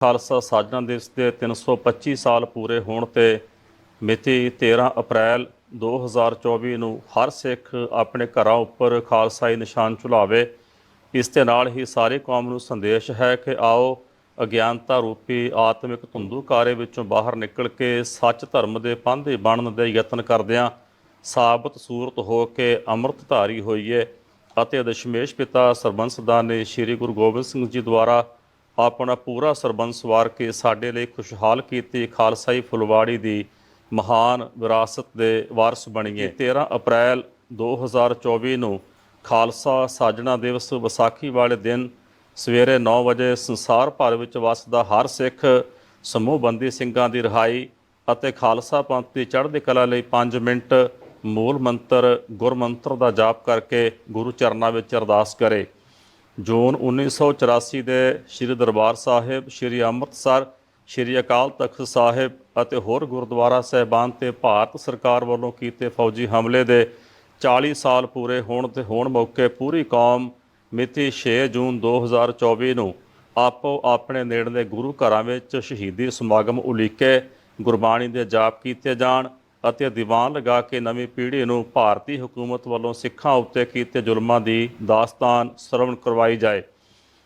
ਖਾਲਸਾ ਸਾਜਨਾ ਦਿਵਸ ਦੇ 325 ਸਾਲ ਪੂਰੇ ਹੋਣ ਤੇ ਮਿਤੀ 13 ਅਪ੍ਰੈਲ 2024 ਨੂੰ ਹਰ ਸਿੱਖ ਆਪਣੇ ਘਰਾਂ ਉੱਪਰ ਖਾਲਸਾਈ ਨਿਸ਼ਾਨ ਝੁਲਾਵੇ। ਇਸ ਦੇ ਨਾਲ ਹੀ ਸਾਰੀ ਕੌਮ ਨੂੰ ਸੰਦੇਸ਼ ਹੈ ਕਿ ਆਓ ਅਗਿਆਨਤਾ ਰੂਪੀ ਆਤਮਿਕ ਧੁੰਦੂਕਾਰੇ ਵਿੱਚੋਂ ਬਾਹਰ ਨਿਕਲ ਕੇ ਸੱਚ ਧਰਮ ਦੇ ਪਾਂਧੇ ਬਣਨ ਦੇ ਯਤਨ ਕਰਦਿਆਂ ਸਾਬਤ ਸੂਰਤ ਹੋ ਕੇ ਅੰਮ੍ਰਿਤਧਾਰੀ ਹੋਈਏ ਅਤੇ ਦਸ਼ਮੇਸ਼ ਪਿਤਾ ਸਰਬੰਸਦਾਨ ਨੇ ਸ੍ਰੀ ਗੁਰੂ ਗੋਬਿੰਦ ਸਿੰਘ ਜੀ ਦੁਆਰਾ ਆਪਣਾ ਪੂਰਾ ਸਰਬੰਸ ਵਾਰ ਕੇ ਸਾਡੇ ਲਈ ਖੁਸ਼ਹਾਲ ਕੀਤੀ ਖਾਲਸਾਈ ਫੁਲਵਾੜੀ ਦੀ ਮਹਾਨ ਵਿਰਾਸਤ ਦੇ ਵਾਰਸ ਬਣੀਏ। 13 ਅਪ੍ਰੈਲ 2024 ਨੂੰ ਖਾਲਸਾ ਸਾਜਣਾ ਦਿਵਸ ਵਿਸਾਖੀ ਵਾਲੇ ਦਿਨ ਸਵੇਰੇ 9 ਵਜੇ ਸੰਸਾਰ ਭਰ ਵਿੱਚ ਵਸਦਾ ਹਰ ਸਿੱਖ ਸਮੂਹ ਬੰਦੀ ਸਿੰਘਾਂ ਦੀ ਰਿਹਾਈ ਅਤੇ ਖਾਲਸਾ ਪੰਥ ਦੀ ਚੜ੍ਹਦੀ ਕਲਾ ਲਈ 5 ਮਿੰਟ ਮੂਲ ਮੰਤਰ ਗੁਰਮੰਤਰ ਦਾ ਜਾਪ ਕਰਕੇ ਗੁਰੂ ਚਰਨਾਂ ਵਿੱਚ ਅਰਦਾਸ ਕਰੇ। ਜੂਨ 1984 ਦੇ ਸ੍ਰੀ ਦਰਬਾਰ ਸਾਹਿਬ, ਸ੍ਰੀ ਅੰਮ੍ਰਿਤਸਰ, ਸ੍ਰੀ ਅਕਾਲ ਤਖਤ ਸਾਹਿਬ ਅਤੇ ਹੋਰ ਗੁਰਦੁਆਰਾ ਸਹਿਬਾਨ ਤੇ ਭਾਰਤ ਸਰਕਾਰ ਵੱਲੋਂ ਕੀਤੇ ਫੌਜੀ ਹਮਲੇ ਦੇ 40 ਸਾਲ ਪੂਰੇ ਹੋਣ ਤੇ ਹੋਣ ਮੌਕੇ ਪੂਰੀ ਕੌਮ ਮਿਤੀ 6 ਜੂਨ 2024 ਨੂੰ ਆਪੋ ਆਪਣੇ ਨੇੜਲੇ ਗੁਰੂ ਘਰਾਂ ਵਿੱਚ ਸ਼ਹੀਦੀ ਸਮਾਗਮ ਉਲੀਕੇ ਗੁਰਬਾਣੀ ਦੇ ਜਾਪ ਕੀਤੇ ਜਾਣ। ਅਤੇ ਦੀਵਾਨ ਲਗਾ ਕੇ ਨਵੀਂ ਪੀੜ੍ਹੀ ਨੂੰ ਭਾਰਤੀ ਹਕੂਮਤ ਵੱਲੋਂ ਸਿੱਖਾਂ ਉੱਤੇ ਕੀਤੇ ਜ਼ੁਲਮਾਂ ਦੀ ਦਾਸਤਾਨ ਸਰਵਣ ਕਰਵਾਈ ਜਾਏ।